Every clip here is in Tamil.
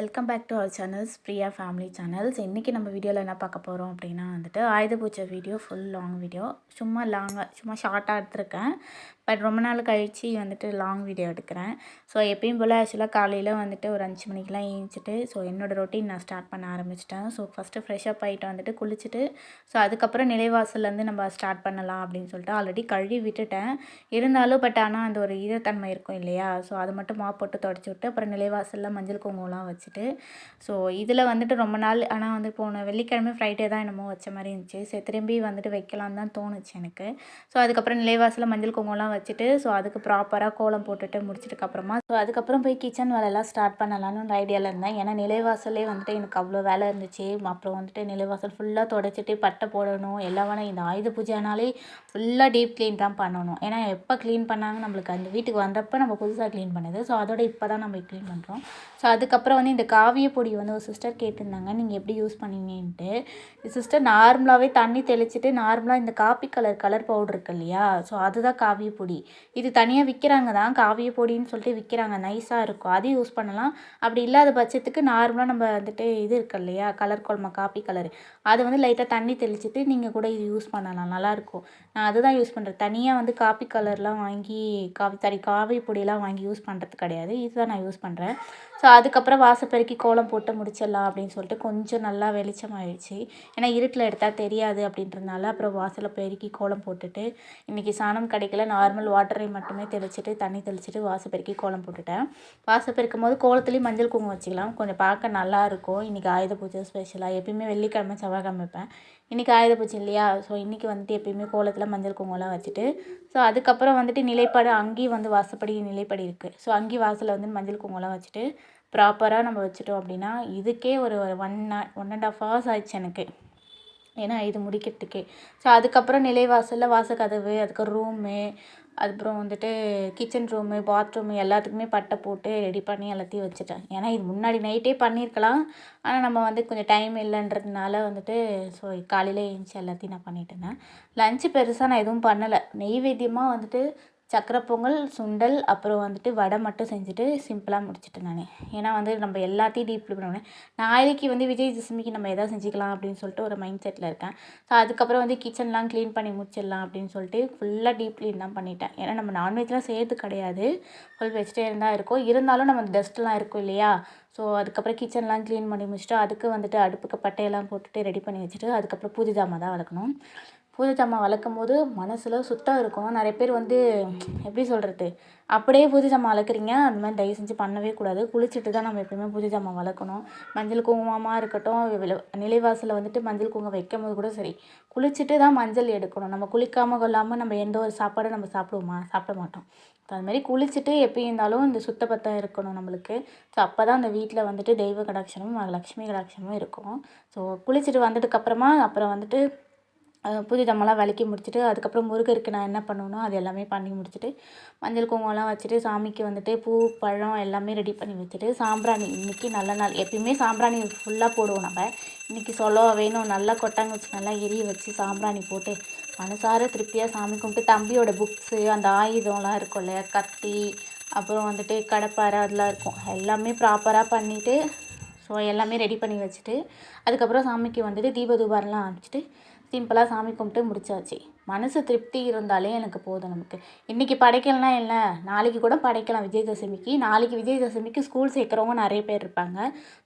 Welcome back to our channels Priya family channels இன்றைக்கி நம்ம வீடியோவில் என்ன பார்க்க போகிறோம் அப்படின்னா வந்துட்டு ஆயுத பூஜை வீடியோ ஃபுல் லாங் வீடியோ சும்மா லாங்காக சும்மா ஷார்ட்டாக எடுத்திருக்கேன். பட் ரொம்ப நாள் கழித்து வந்துட்டு லாங் வீடியோ எடுக்கிறேன். ஸோ எப்பயும் போல் ஆக்சுவலாக காலையில் வந்துட்டு ஒரு அஞ்சு மணிக்கெலாம் ஏஞ்சிட்டு ஸோ என்னோடய ரொட்டீன் நான் ஸ்டார்ட் பண்ண ஆரம்பிச்சிட்டேன். ஸோ ஃபஸ்ட்டு ஃப்ரெஷ்ஷப் ஆகிட்டு வந்துட்டு குளிச்சுட்டு ஸோ அதுக்கப்புறம் நிலைவாசல்லேருந்து நம்ம ஸ்டார்ட் பண்ணலாம் அப்படின்னு சொல்லிட்டு ஆல்ரெடி கழுவி விட்டுட்டேன். இருந்தாலும் பட் ஆனால் அந்த ஒரு ஈரத்தன்மை இருக்கும் இல்லையா? ஸோ அது மட்டும் மா போட்டு தொடச்சி விட்டு அப்புறம் நிலைவாசலில் மஞ்சள் குங்குமம்லாம் வச்சுட்டு ஸோ இதில் வந்துட்டு ரொம்ப நாள் ஆனால் வந்து போன வெள்ளிக்கிழமை ஃப்ரைடே தான் என்னமோ வச்ச மாதிரி இருந்துச்சு. சரி திரும்பி வந்துட்டு வைக்கலாம் தான் தோணுச்சு எனக்கு. ஸோ அதுக்கப்புறம் நிலைவாசலில் மஞ்சள் குங்குமம்லாம் வச்சுட்டு ஸோ அதுக்கு ப்ராப்பராக கோலம் போட்டுட்டு முடிச்சதுக்கப்புறமா ஸோ அதுக்கப்புறம் போய் கிச்சன் வேலையெல்லாம் ஸ்டார்ட் பண்ணலான்னு ஒரு ஐடியாவில் இருந்தேன். ஏன்னா நிலைவாசலே வந்துட்டு எனக்கு அவ்வளோ வேலை இருந்துச்சு. அப்புறம் வந்துட்டு நிலைவாசல் ஃபுல்லாக தொடச்சிட்டு பட்டை போடணும். எல்லா வேணும் இந்த ஆயுத பூஜைனாலே ஃபுல்லாக டீப் க்ளீன் தான் பண்ணணும். ஏன்னா எப்போ க்ளீன் பண்ணாங்க நம்மளுக்கு அந்த வீட்டுக்கு வந்தப்போ நம்ம புதுசாக க்ளீன் பண்ணுது. ஸோ அதோட இப்போ தான் நம்ம க்ளீன் பண்ணுறோம் ஸோ அதுக்கப்புறம் வந்து இந்த காவிய பொடி வந்து ஒரு சிஸ்டர் கேட்டிருந்தாங்க. நீங்கள் எப்படி யூஸ் பண்ணீங்கன்ட்டு. சிஸ்டர் நார்மலாகவே தண்ணி தெளிச்சிட்டு நார்மலாக இந்த காப்பி கலர் கலர் பவுடர் இருக்கு இல்லையா? ஸோ அதுதான் காவிய பொடி. இது தனியாக விற்கிறாங்க தான் காவிய பொடின்னு சொல்லிட்டு விற்கிறாங்க நைஸாக இருக்கும். அதையும் யூஸ் பண்ணலாம். அப்படி இல்லாத பட்சத்துக்கு நார்மலாக நம்ம வந்துட்டு இது இருக்கு இல்லையா கலர் குழம்பு காப்பி கலர் அது வந்து லைட்டாக தண்ணி தெளிச்சிட்டு நீங்கள் கூட இது யூஸ் பண்ணலாம். நல்லாயிருக்கும் நான் அதுதான் யூஸ் பண்ணுறேன் தனியாக வந்து காப்பி கலர்லாம் வாங்கி காவி சாரி காவி பொடியெல்லாம் வாங்கி யூஸ் பண்ணுறது கிடையாது. இதுதான் நான் யூஸ் பண்ணுறேன் ஸோ அதுக்கப்புறம் வாசப்பெருக்கி கோலம் போட்டு முடிச்சிடலாம் அப்படின்னு சொல்லிட்டு கொஞ்சம் நல்லா வெளிச்சம் ஆயிடுச்சு. ஏன்னா இருட்டில் எடுத்தால் தெரியாது அப்படின்றதுனால அப்புறம் வாசலை பெருக்கி கோலம் போட்டுட்டு இன்றைக்கி சாணம் கிடைக்கல நார்மல் வாட்டரை மட்டுமே தெளிச்சிட்டு தண்ணி தெளிச்சிட்டு வாசப்பெருக்கி கோலம் போட்டுட்டேன். வாசல் பெருக்கும் போது கோலத்துலேயும் மஞ்சள் குங்குமம் வச்சுக்கலாம். கொஞ்சம் பார்க்க நல்லாயிருக்கும் இன்றைக்கி ஆயுத பூஜை ஸ்பெஷலாக எப்பயுமே வெள்ளிக்கிழமை செவ்வாய்க்கிழமை வைப்பேன். இன்றைக்கி ஆயுத பூஜை இல்லையா? ஸோ இன்றைக்கி வந்துட்டு எப்பயுமே கோலத்தில் மஞ்சள் குங்குமம்லாம் வச்சுட்டு ஸோ அதுக்கப்புறம் வந்துட்டு நிலைப்பாடு அங்கேயும் வந்து வாசப்படி நிலைப்படி இருக்குது ஸோ அங்கேயும் வாசலில் வந்து மஞ்சள் குங்குமம்லாம் வச்சுட்டு ப்ராப்பராக நம்ம வச்சுட்டோம் அப்படின்னா இதுக்கே ஒரு one one and half hours ஆயிடுச்சு எனக்கு. ஏன்னா இது முடிக்கிறதுக்கே. ஸோ அதுக்கப்புறம் நிலைவாசலில் வாசக்கதவு அதுக்கு ரூமு அதுக்கப்புறம் வந்துட்டு கிச்சன் ரூமு பாத்ரூமு எல்லாத்துக்குமே பட்டை போட்டு ரெடி பண்ணி எல்லாத்தையும் வச்சுட்டேன். ஏன்னா இது முன்னாடி நைட்டே பண்ணியிருக்கலாம். ஆனால் நம்ம வந்து கொஞ்சம் டைம் இல்லைன்றதுனால வந்துட்டு ஸோ காலையில் எழுந்துச்சி எல்லாத்தையும் நான் பண்ணிட்டேன் லஞ்சு பெருசாக நான் எதுவும் பண்ணலை. நெய்வேத்தியமாக வந்துட்டு சக்கரை பொங்கல் சுண்டல் அப்புறம் வந்துட்டு வடை மட்டும் செஞ்சுட்டு சிம்பிளாக முடிச்சிட்டேன் நான். ஏன்னா வந்து நம்ம எல்லாத்தையும் டீப் பண்ணுவேன் நாளைக்கு வந்து விஜய் தசமிக்கு நம்ம எதாவது செஞ்சுக்கலாம் அப்படின்னு சொல்லிட்டு ஒரு மைண்ட் செட்டில் இருக்கேன். ஸோ அதுக்கப்புறம் வந்து கிச்சன்லாம் க்ளீன் பண்ணி முடிச்சிடலாம் அப்படின்னு சொல்லிட்டு ஃபுல்லாக டீப் க்ளீன் தான் பண்ணிட்டேன். ஏன்னா நம்ம நான்வெஜ்லாம் செய்யறது கிடையாது. ஃபுல் வெஜிடேரியன் தான் இருக்கும். இருந்தாலும் நம்ம டஸ்ட்லாம் இருக்கும் இல்லையா? ஸோ அதுக்கப்புறம் கிச்சன்லாம் க்ளீன் பண்ணி முடிச்சுட்டு அதுக்கு வந்துட்டு அடுப்புக்கு பட்டையெல்லாம் போட்டுட்டு ரெடி பண்ணி வச்சுட்டு அதுக்கப்புறம் பூஜை ஜாமான் தான் வளர்க்கணும். பூஜை சாமான் வளர்க்கும் போது மனசில் சுத்தம் இருக்கும் நிறைய பேர் வந்து எப்படி சொல்கிறது அப்படியே பூஜை சாமான் வளர்க்குறீங்க. அந்த மாதிரி தயவு செஞ்சு பண்ணவே கூடாது. குளிச்சுட்டு தான் நம்ம எப்பயுமே பூஜை சாமான் வளர்க்கணும். மஞ்சள் குங்குமமாக இருக்கட்டும் நிலைவாசலில் வந்துட்டு மஞ்சள் குங்குமம் வைக்கும் போது கூட சரி. குளிச்சுட்டு தான் மஞ்சள் எடுக்கணும். நம்ம குளிக்காமல் கொள்ளாமல் நம்ம எந்த ஒரு சாப்பாடும் நம்ம சாப்பிடுவோமா? சாப்பிட மாட்டோம். அதுமாரி அதுமாதிரி குளிச்சுட்டு எப்பயும் இருந்தாலும் இந்த சுத்தப்பத்தம் இருக்கணும் நம்மளுக்கு. ஸோ அப்போ தான் அந்த வீட்டில் வந்துட்டு தெய்வ கடாட்சமும் லக்ஷ்மி கடாட்சமும் இருக்கும். ஸோ குளிச்சுட்டு வந்ததுக்கப்புறமா அப்புறம் வந்துட்டு பூஜை ஜாமான்லாம் விளக்கி முடிச்சுட்டு அதுக்கப்புறம் முருகருக்கு நான் என்ன பண்ணுவேனோ அது எல்லாமே பண்ணி முடிச்சுட்டு மஞ்சள் குங்குமம்லாம் வச்சுட்டு சாமிக்கு வந்துட்டு பூ பழம் எல்லாமே ரெடி பண்ணி வச்சுட்டு சாம்பிராணி இன்றைக்கி நல்ல நாள். எப்பயுமே சாம்பிராணி ஃபுல்லாக போடுவோம் நம்ம. இன்றைக்கி சொல்ல வேணும் நல்லா கொட்டாங்குச்சி நல்லா எரிய வச்சு சாம்பிராணி போட்டு மனசார திருப்தியாக சாமி கும்பிட்டு தம்பியோட புக்ஸு அந்த ஆயுதம்லாம் இருக்கும் இல்லையா கத்தி அப்புறம் வந்துட்டு கடப்பாரை அதெல்லாம் இருக்கும். எல்லாமே ப்ராப்பராக பண்ணிவிட்டு ஸோ எல்லாமே ரெடி பண்ணி வச்சுட்டு அதுக்கப்புறம் சாமிக்கு வந்துட்டு தீபதூபாரெலாம் அனுப்பிச்சிட்டு சிம்பிளாக சாமி கும்பிட்டு முடிச்சாச்சு. மனசு திருப்தி இருந்தாலே எனக்கு போதும் நமக்கு. இன்றைக்கி படைக்கலனா என்ன? நாளைக்கு கூட படைக்கலாம் விஜயதசமிக்கு. நாளைக்கு விஜயதசமிக்கு ஸ்கூல் சேர்க்குறவங்க நிறைய பேர் இருப்பாங்க.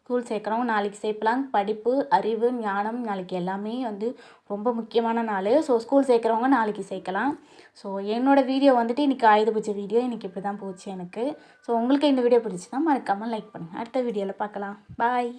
ஸ்கூல் சேர்க்குறவங்க நாளைக்கு சேர்க்கலாம். படிப்பு அறிவு ஞானம் நாளைக்கு எல்லாமே வந்து ரொம்ப முக்கியமான நாள். ஸோ ஸ்கூல் சேர்க்குறவங்க நாளைக்கு சேர்க்கலாம். ஸோ என்னோடய வீடியோ வந்துட்டு இன்றைக்கி ஆயுத பூஜை வீடியோ இன்றைக்கி இப்படி தான் போச்சு எனக்கு. ஸோ உங்களுக்கு இந்த வீடியோ பிடிச்சின்னா மறக்காமல் லைக் பண்ணுங்கள் அடுத்த வீடியோவில் பார்க்கலாம். பாய்